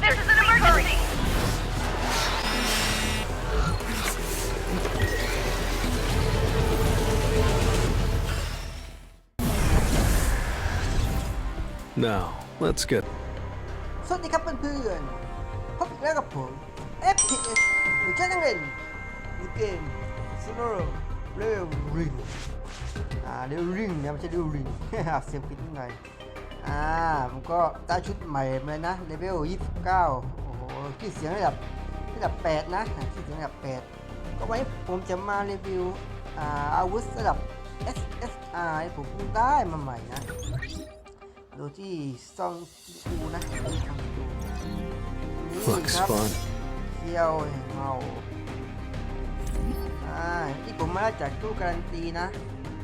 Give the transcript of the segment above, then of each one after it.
This is an emergency. Now, let's get สวัสดีครับเพื่อนๆพบอีกแล้วกับผม FPS หรือช่างเล่นในเกม Solo Leveling อ่า Leveling นะไม่ใช่ Leveling เสียงผิดนิดหน่อย อ่าผมก็ได้ชุดใหม่มานะเลเวล29 โอ้โหชื่อเสียงระดับระดับ 8 นะชื่อเสียงระดับ 8 ก็ไว้ผมจะมารีวิวอ่าอาวุธระดับ SSR ที่ผมเพิ่งได้มาใหม่นะโดยที่ซองจิอูนะซองจิอูนี่ looks ครับ fun. เที่ยวเมาอ่าที่ผมมาได้จากตู้การันตีนะ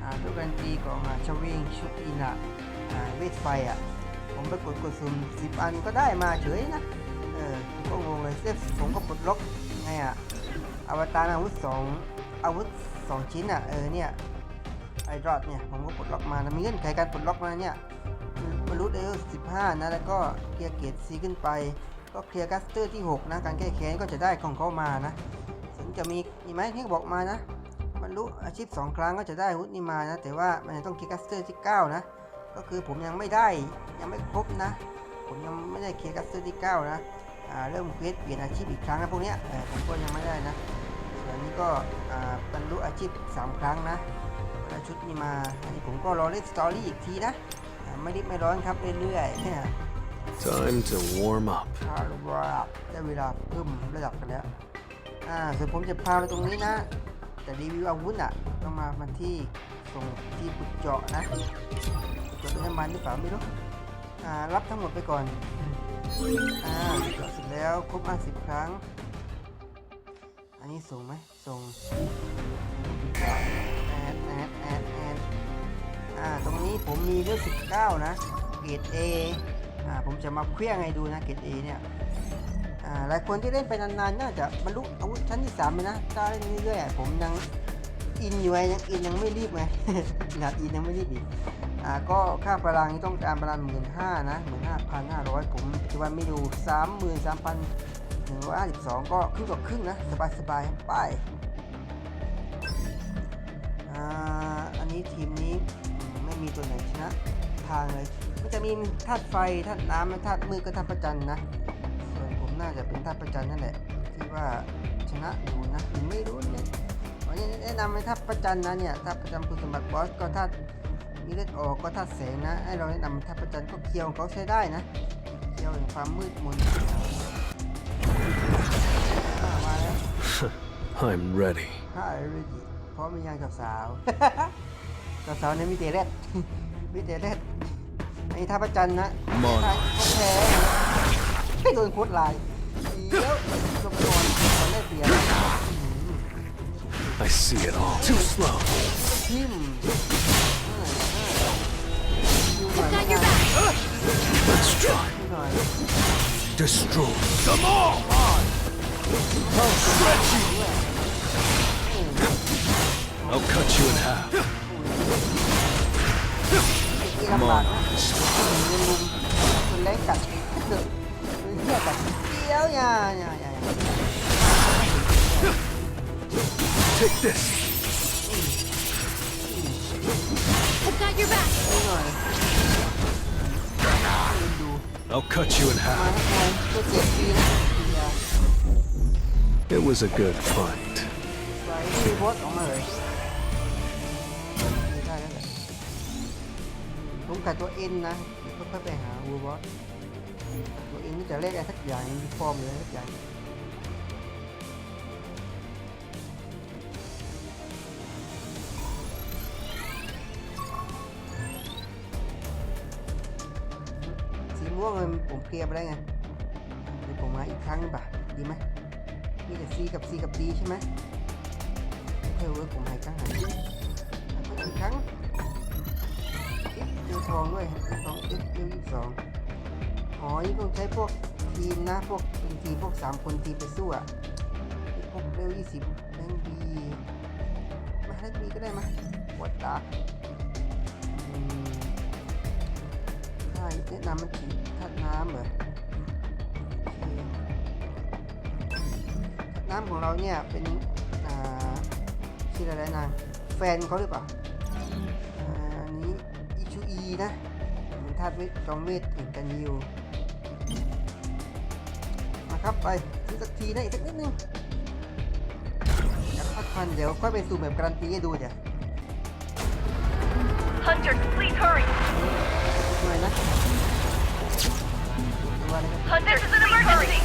อ่าตู้การันตีของอ่าชวิงชุดอินะ อ่าเวทไฟอะ ผมไปกดกดซุ่มสิบอันก็ได้มาเฉยนะ เออผมก็งงเลยเซฟผมก็ปลดล็อกไงอะ อวตารอาวุธสองอาวุธสองชิ้นอะ เออเนี่ย ไอรอดเนี่ย ผมก็ปลดล็อกมานะมีเงื่อนไขการปลดล็อกมาเนี่ยบรรลุเลเวล15นะ แล้วก็เคลียร์เกรด C ขึ้นไป ก็เคลียร์กัสเตอร์ที่ 6 นะ การแก้แค้นก็จะได้ของเขามานะถึงจะมีมีไหมที่บอกมานะบรรลุอาชีพ 2 ครั้งก็จะได้วุฒินี้มานะ แต่ว่ามันต้องเคลียร์กัสเตอร์ที่ 9 นะ ก็คือผมยังไม่ได้ยังไม่ครบนะ ผมยังไม่ได้เคลียร์กัสเตอร์ที่9นะอ่าเริ่มเควสเปลี่ยนอาชีพอีกครั้งนะพวกเนี้ยเออผมก็ยังไม่ได้นะส่วนนี้ก็อ่าบรรลุอาชีพ 3 ครั้งนะได้ชุดนี้มาอันนี้ผมก็รอเล่นสตอรี่อีกทีนะอ่าไม่รีบไม่ร้อนครับเรื่อยๆเนี่ย Time to warm up. พาระดับได้เวลาเพิ่มระดับกันแล้วอ่าส่วนผมจะพาไปตรงนี้นะ แต่รีวิวอาวุธอะต้องมามันที่ ส่งที่ปุดเจาะนะเจาะเป็นน้ำมันหรือเปล่าไม่รู้อ่ารับทั้งหมดไปก่อนอ่าเจาะเสร็จแล้วครบ50ครั้ง อันนี้ส่งไหมส่งแอดแอดแอดแอดอ่าตรงนี้ผมมีเลือด19นะเกรด A อ่าผมจะมาเคลี้ยงให้ดูนะเกรด A เนี่ยหลายคนที่เล่นไปนานๆ น่าจะบรรลุอาวุธชั้นที่3เลยนะ ถ้าเล่นเรื่อยๆผมยัง อินอยู่ไงยังอินยังไม่รีบไงขนาดอินยังไม่รีบอีกอ่าก็ค่าพลังนี่ต้องการประมาณหมื่นห้านะหมื่นห้าพันห้าร้อยผมปัจจุบันมีอยู่สามหมื่นสามพันหนึ่งร้อยห้าสิบสองก็ครึ่งต่อครึ่งนะ สบายๆไปอ่าอันนี้ทีมนี้ไม่มีตัวไหนชนะทางเลยมันจะมีธาตุไฟธาตุน้ำธาตุมืดก็ธาตุประจันนะ ส่วนผมน่าจะเป็นธาตุประจันนั่นแหละที่ว่าชนะอยู่นะไม่รู้เนี่ย วันนี้แนะนำให้ธาตุประจันทร์นะเนี่ยธาตุประจำคุณสมบัติบอสก็ธาตุมีเลือดออกก็ธาตุแสงนะให้เราแนะนำธาตุประจันทร์ก็เคียวของเขาใช้ได้นะเคียวแห่งความมืดมนอ่ามาแล้ว I'm ready. ถ้าไอริจิพร้อมมียังกับสาวกับสาวเนี่ยมีเตเล็ดมีเตเล็ดอันนี้ท่าประจันทร์นะมอนใช่ก็แพ้ให้โดนโคตรลายเดี๋ยวลงนอนตอนได้เปลี่ยน I see it all. Too slow. ทิม Got your back. Let's try. หน่อย Destroy them all. Stretch you. I'll cut you in half. ที่ลำบากนะเงินลุ มคนแรงกัดเดือดเหี้ยกัดเดียวอย่าอย่าอย่า Take this. I've got your back. หน่อยดู I'll cut you in มา half. ให้ไงก็เจ็บฟรีนะอย่า It was a good fight. ไปที่บอสออกมาเลยได้แล้วแหละผมกัดตัวเอ็นนะเดี๋ยวค่อยๆไปหาวูบอสตัวเอ็นนี่จะเลขอะไรสักอย่างมีฟอร์มเลยสักอย่าง เคลียร์ไปแล้ไงเดี๋ยวผมมาอีกครั้งนึงป่ะดีไหมมีแต่ C กับ C กับ D ใช่ไหมเออเว้ยผมหายครั้งหายอีกครั้งเอ๊ะเจอทองด้วยทองเอ๊ะเจอยี่สิบสองอ๋อนี่ต้องใช้พวกทีมนะพวกเป็นทีมพวกสามคนทีมไปสู้อะพวกเร็วยี่สิบแม่งดีมาเล่นมีก็ได้มาวัดตาใช่แนะนำมัน ฉีดธาตุน้ำเหรอโอเคน้ำของเราเนี่ยเป็นอ่าชื่ออะไรนะแฟนเขาหรือเปล่าอ่าอันนี้อิชูอีนะเป็นธาตุเวทจอมเวทแห่งกันยิวมาครับไปอีกสักทีนะอีกสักนิดนึงอยากพักพันเดี๋ยวค่อยไปสู่แบบการันตีให้ดูเดี๋ยว Hunters, please hurry. หน่อยนะ ดูอะไรครับ Hunters, is an emergency.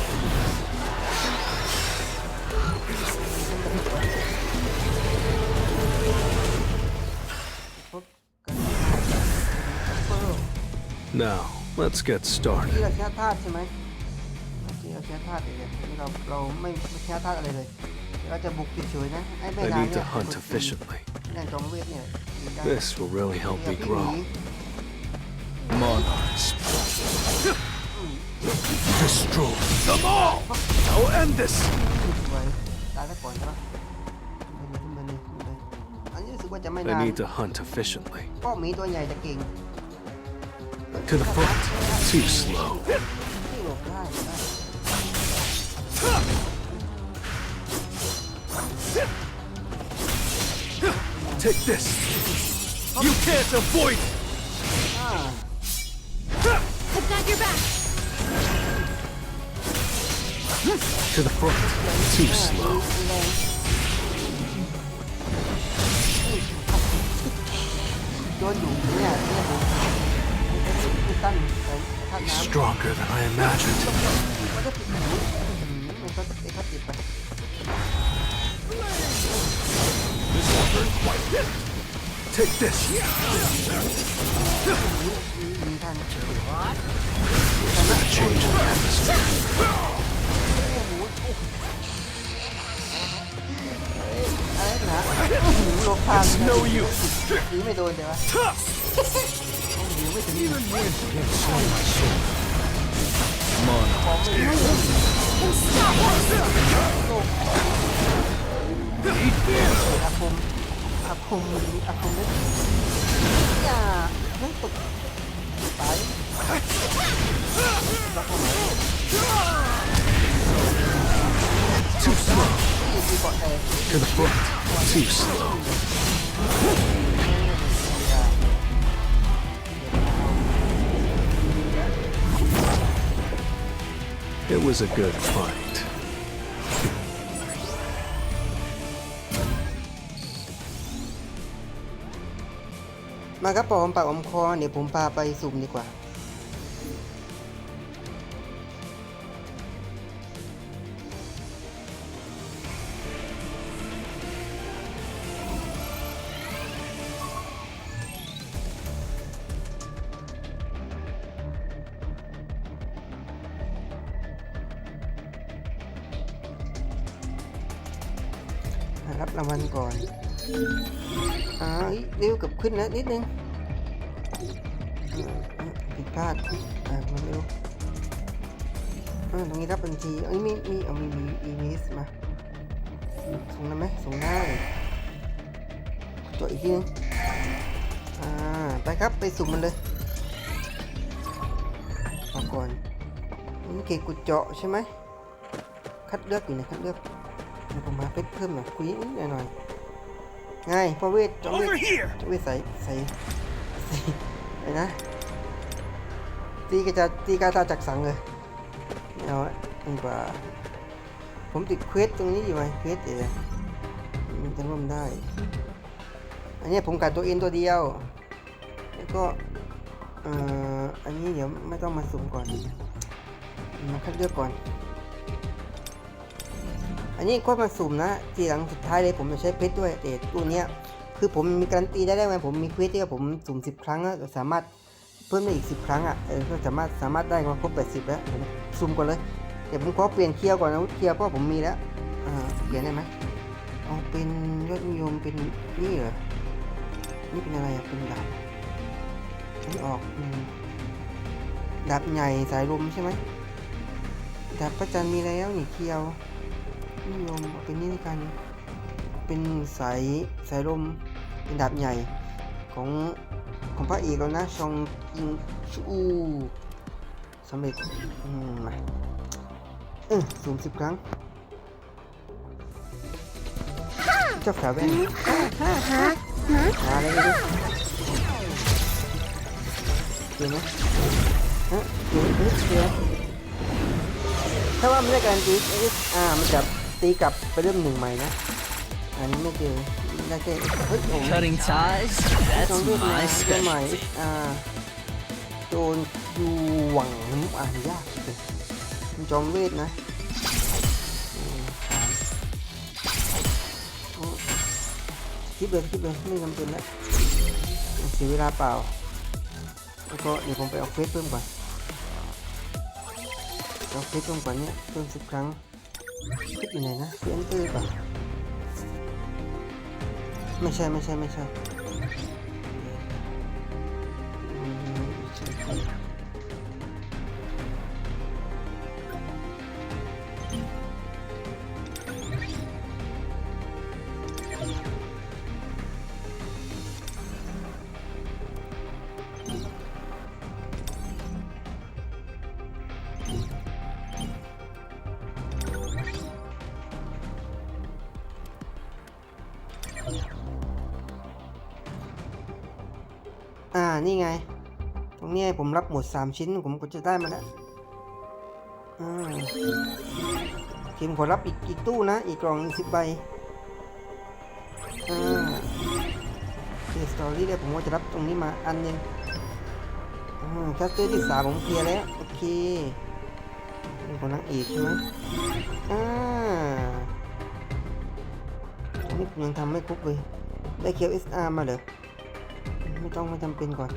พบกันเปิล Now, let's get ที่ started. เราแค่ธาตุใช่ไหมที่เราแค่ธาตุเลยนี่เราเราไม่ไม่แค่ธาตุอะไรเลยเราจะบุกเฉยๆนะไอ้แม่ I นาง need เนี่ to ย hunt efficiently. แน่จอมเวทเนี่ยดีได้ This will really help เดี๋ me ยวพี่หมี grow. Monarchs. Destroy them all! I'll end this! I need to hunt efficiently. To the front. Too slow. Take this! You can't avoid it! I've got your back! To the front. Too slow. He's stronger than I imagined. Take this! Change the atmosphere. ลบทาง It's no use. หรือไม่โดนเดี๋ยววะโอ้โหไม่ถึง Monarchs. And stop us. อาคมอาคมอาคมเลยอย่าเฮ้ยตกตายอาคม Too slow. ที่ที่เกาะแตก To the front. Too slow. It was a good fight. มาครับผมปากอมคอเดี๋ยวผมพาไปสุ่มดีกว่า รางวัลก่อนอ่าเอ้ยเร็วกับขึ้นแล้วนิดนึงอ่าอ่าผิดพลาดอ่ามันเร็วตรงนี้รับบัญชีเอ้ยมีมีเอามีมีอีมิสมาส่งได้ไหมส่งได้จดอีกทีนึงอ่าไปครับไปสุ่มมันเลยเอาก่อนนี่เกกุดเจาะใช่ไหมคัดเลือกอยู่ไหนคัดเลือก ดี๋ยวผมมาเพชรเพิ่มหน่อยคุยนิดหน่อยหน่อยง่ายเพราะเวทจอมเวท here! จะไปใส่ใส่ใส่อะไรนะตีกระจะตีกาตาจักสังเลยไม่เอาละดีกว่า ผมติดเควสตรงนี้อยู่ไหมเควสเดี๋ยวมันจะร่วมได้ อันนี้ผมกัดตัวเองตัวเดียว แล้วก็เอ่ออันนี้เดี๋ยวไม่ต้องมาสุ่มก่อนมาคัดเลือกก่อน อันนี้ก็มาสุ่มนะทีหลังสุดท้ายเลยผมจะใช้เพชรด้วยแต่ตัวเนี้ยคือผมมีการันตีได้ได้ไหมผมมีเควสที่ผมสุ่มสิบครั้งอะสามารถเพิ่มได้อีกสิบครั้งอะเออก็สามารถสามารถได้มาครบแปดสิบแล้วผมสุ่มก่อนเลยเดี๋ยวผมขอเปลี่ยนเคียวก่อนนะเคียวเพราะผมมีแล้วอ่าเปลี่ยนได้ไหมเอาเป็นยอดนิยมเป็นนี่เหรอนี่เป็นอะไรอะเป็นดาบนี่ออกดาบใหญ่สายลมใช่ไหมดาบประจันมีแล้วนี่เคียว นิยมเป็นนี่ในการเป็นสายสายลมเป็นดาบใหญ่ของของพระเอกแล้วนะชองอิงชูสำเร็จอืมาเออสูงสิบครั้งชอบขาแว่นหาอะไรไม่รู้เดี๋ยวนะฮะเดี๋ยวเดี๋ยวเดียวถ้าว่ามันได้การตีเอสอ่ามันจะ ตีกลับไปเริ่มหนึ่งใหม่นะ อันนี้ไม่เจอได้แค่เฮ้ยโอ้โห Cutting ties? ต้อง That's เรียกมา my ตัวใหม่ specialty. อ่าโจนยูหวังอ่านยากเลยมันจอมเวทนะอืมสามโอ้คลิปเลยคลิปเลยไม่จำเป็นแล้วเสียเวลาเปล่า แล้วก็เดี๋ยวผมไปเอาเฟซเพิ่มก่อนเอาเฟซเพิ่มก่อนเนี่ยเพิ่มสิบครั้ง คลิปอยู่ไหนนะเซียนเตอร์ป่ะไม่ใช่ไม่ใช่ไม่ใช่ นี่ไง ตรงนี้ผมรับหมด 3 ชิ้น ผมก็จะได้มาแล้วอ่าทีมขอรับอีกอีกตู้นะ อีกกล่องสิบใบอ่าเคสตอรี่ได้ผมว่าจะรับตรงนี้มาอันนึงอ่าแคสเตอร์ที่สามผมเคลียร์แล้ว โอเคเป็นของนางเอกใช่ไหมอ่าอันนี้ผมยังทำไม่ครบเลย ได้เคียว SR มาเหรอ ไม่ต้องไม่จำเป็นก่อน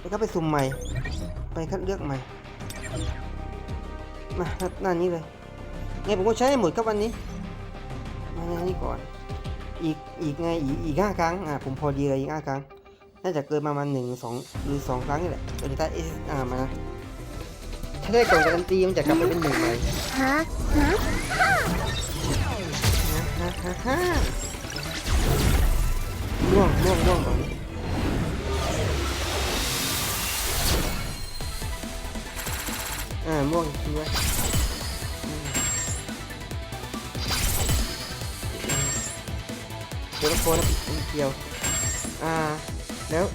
แล้วก็ไปสุ่มใหม่ ไปคัดเลือกใหม่มารับหน้านี้เลยไงผมก็ใช้หมดครับวันนี้มาหน้านี้ก่อน อีกอีกไงอีกอีกห้าครั้งอ่าผมพอดีเลยอีกห้าครั้ง น่าจะเกินประมาณหนึ่งสองหรือสองครั้งนี่แหละเราจะได้ SR มานะถ้าได้กล่องการันตีมันจะกลับไปเป็นหนึ่งใหม่ฮ่าฮ่าฮ่าฮ่าม่วงม่วงม่วงแบบนี้ ม่วงทิ้งไว้เดี๋ยวโคนนะเกียว อ่า แล้ว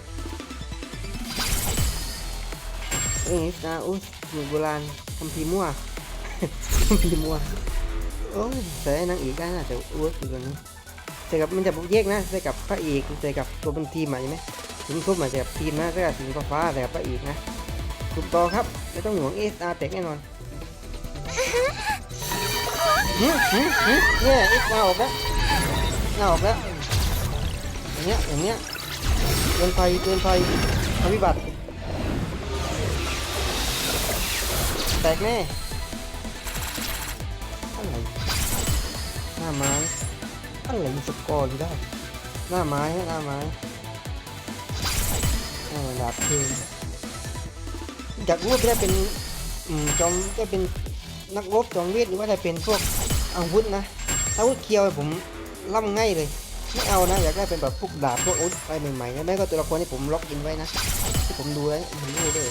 เอ้ยนะอุ้ยสมุดโบราณคำพีมั่วคำพีมั่วโอ้ยใส่นางเอกได้น่าจะอ้วกอยู่กว่านี้ใส่กับมันจะแยกนะใส่กับพระเอกใส่กับตัวเป็นทีมอะใช่ไหมทีมทุบมาใส่กับทีมนะใส่กับทีมฟ้าใส่กับพระเอกนะ ถูกต้องครับ ไม่ต้องห่วงเอสอาร์แตกแน่นอนหืมหืมหืมเนี่ยเอสอาร์ออกแล้วหน้าออกแล้วอย่างเงี้ยอย่างเงี้ยเกินไปเกินไปทำวิบัติ แตกแน่อะไรหน้าไม้อะไรสกอร์อยู่ได้ หน้าไม้ฮะหน้าไม้เออดาบเพลิง อยากรู้ว่าจะเป็นจอมจะเป็นนักรบจอมเวทหรือว่าจะเป็นพวกอาวุธนะอาวุธเคียวผมล่ำง่ายเลยไม่เอานะอยากได้เป็นแบบพวกดาบพวกอาวุธอะไรใหม่ๆนะแม่ก็ตัวละครที่ผมล็อกอินไว้นะที่ผมดูแล้วผมรู้เลย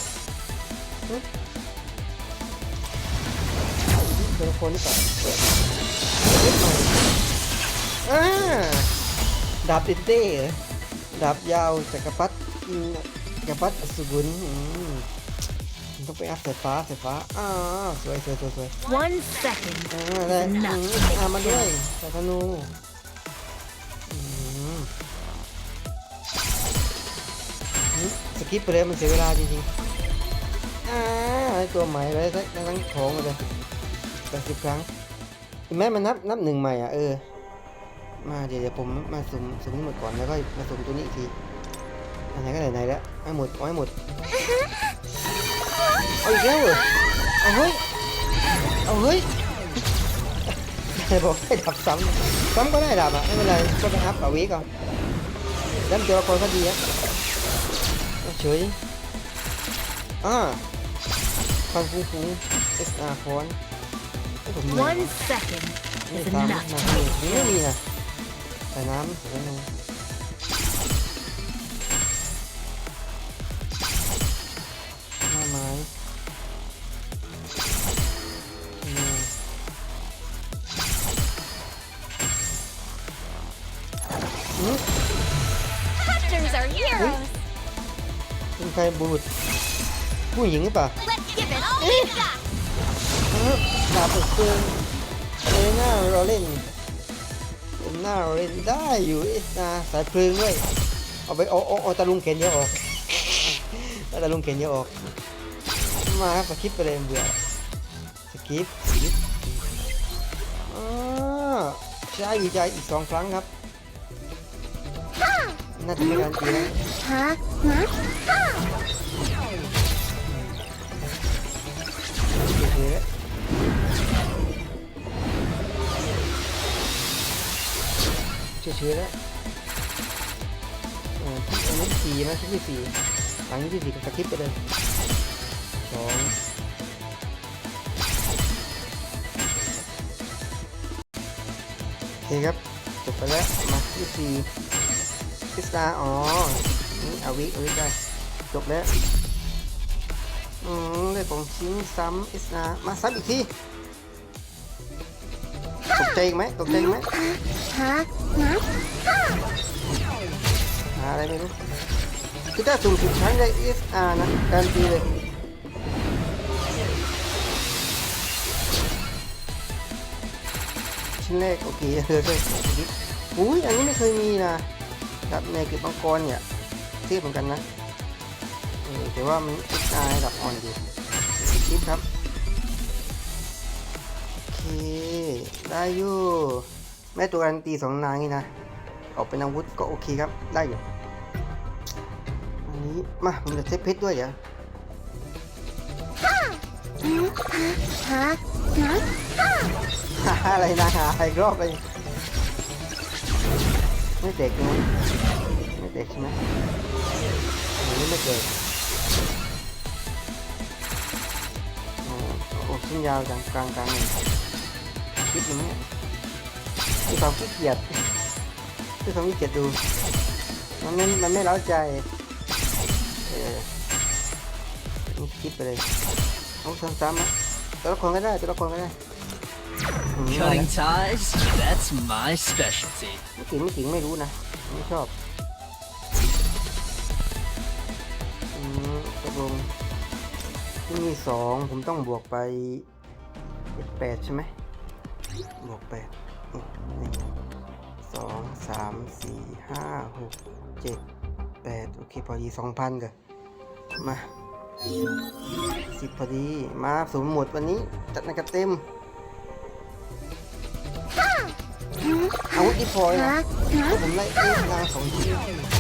ตัวละครนี่ก่อนเปิดาวุธใหม่อ่าดาบติเต้ดาบยาวจักรพรรดิจักรพรรดิอสุรุนอืม ต้องไปอัพสายฟ้าสายฟ้าอ้าวสวยสวยสวยสวย One second. อ่าได้อืมอ่ามาด้วยสายธนูอืมอืมสกิปไปเลยมันเสียเวลาจริงๆอ่าไอ้ตัวใหม่เลยทั้งทั้งของเลยแปดสิบครั้งเห็นไหมมันนับนับหนึ่งใหม่อะเออ มาเดี๋ยวเดี๋ยวผมมาสุ่มสุ่มนี่หมดก่อนแล้วก็มาสุ่มตัวนี้อีกทีอันไหนก็ไหนๆแล้วให้หมดเอาให้หมด เอาอีกแล้วเหรอเอาเฮ้ย เอาเฮ้ยใครบอกให้ดับซ้ำซ้ำก็ได้ดับอะไม่เป็นไรก็ไปอัพกับวิก่อนแล้วตัวละครก็ดีอะเอาเฉยอ่าฟันฟูฟู SR ฟอนให้ผมมี One second ไม่ is ซ้ำ enough นะ to นี่ make ไม่มี kill. นะใส่น้ำใส่น้ำ บูดผู้หญิงหรือเปล่า Let's give it all we've got. เออดาบเปืองเลยหน้าเราเล่นเป็นหน้าเราเล่นได้อยู่ไอ้นาสายเพลิงด้วยเอาไปเอาเอาเอาตะลุงเข็นเยอะออกเอาตะลุงเข็นเยอะออก มาครับสกิปไปเลยเบื่อสกิปสกิปอ่าใช้วิจัยอีกสองครั้งครับน่าจะเป็นการตีนะ Huh? Huh? เฉยๆแล้วเฉยๆแล้วอออันนี้สี่นะที่สี่หลังที่สี่ก็สกิปไปเลยสองโอเคครับ จบไปแล้ว มาที่สี่พิซซ่าอ๋อ เอาวิเอาวิได้ จบแล้ว อืมได้ของชิ้นซ้ำอิสนามาซ้ำอีกที ตกใจไหมตกใจไหม Huh? Huh? หาอะไรไม่รู้คือถ้าสุ่มสิบครั้งได้เอสอานะ การตีเลยชิ้นแรกโอเคเออใช่อุ้ยอันนี้ไม่เคยมีนะครับในคือมังกรเนี่ย เทียบเหมือนกันนะเออแต่ว่ามันเอสอาร์ระดับอ่อนอยู่คลิปครับ โอเค ได้อยู่แม่ตัวการันตีสองนางนี่นะ ออกเป็นอาวุธก็โอเคครับ ได้อยู่ อันนี้ มามันจะเซฟเพชรด้วยเดี๋ยว Huh? Huh? หาอะไรนะหาอีกรอบไปไม่เด็กใช่ไม่เด็กใช่ไหม นนี้ไม่เด็กอ๋อโอ้ชิ้นยาวจังกลางกลางเลยคิดอยู่ไหมเนี่ยมีความขี้เกียจคือความขี้เกียจดู มันไม่มันไม่เล้าใจเออนี่คิดไปเลยเอาซ้ำๆนะตัวละครก็ได้ตัวละครก็ได้อืม Cutting ties? That's my specialty. ไม่จริงไม่จริงไม่รู้นะ ไม่ชอบ มตกลงที่มีสองผมต้องบวกไปเป็นแปดใช่ไหมบวกแปดอืมนี่สองสามสี่ห้าหกเจ็ดแปดโอเคพอดีสองพันกันมาสิบพอดี มาสมหมดวันนี้ จัดในกระเต็มอาวุธที่พอเลยนะ Huh? ผมไล่เอ้นางสองชิ้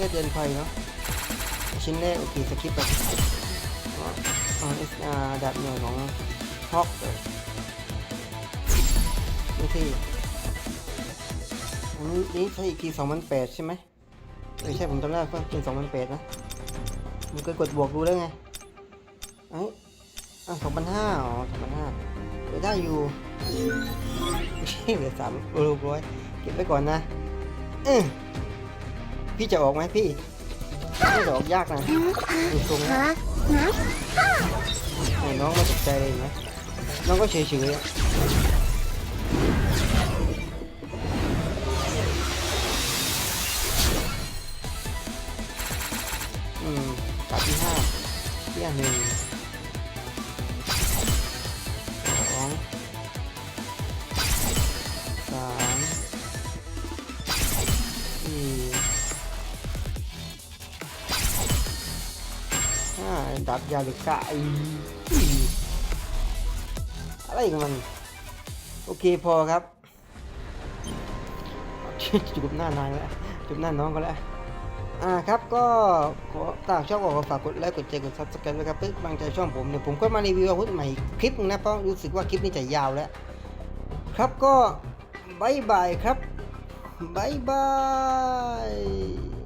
นนี่ก็เดินไฟเนาะชิ้นแรกโอเคสกิปไปอ๋อเอสอาร์ดับหน่วยของฮอกเลยนี่ที่อันนี้นี่ใช้อีกทีสองพันแปดใช่ไหมไม่ใช่ผมจำได้ว่าเป็นสองพันแปดนะมันก็กดบวกดูแล้วไงเอ้ยอะสองพันห้าอ๋อสองพันห้าเดี๋ยวได้อยู่เหลือสามรูปร้อยเก็บไว้ก่อนนะเออ พี่จะออกไหมพี่ไม่จะออกยากนะดูทรงนะ Huh? Huh? โอ้ยน้องไม่ตกใจเลยเห็นไหมน้องก็เฉยๆ ดับยาหรือกะไออะไรของมัน โอเคพอครับจุบหน้านายแล้วจุบหน้าน้องก็แล้วอ่าครับก็ขอถ้าหากชอบก็ฝากกดไลค์กดแชร์กดซับสไครต์ด้วยครับเพื่อเป็นกำลังใจช่องผมเนี่ยผมก็มารีวิวอาวุธใหม่คลิปนะเพราะรู้สึกว่าคลิปนี้จะยาวแล้ว ครับก็บายบายครับบายบาย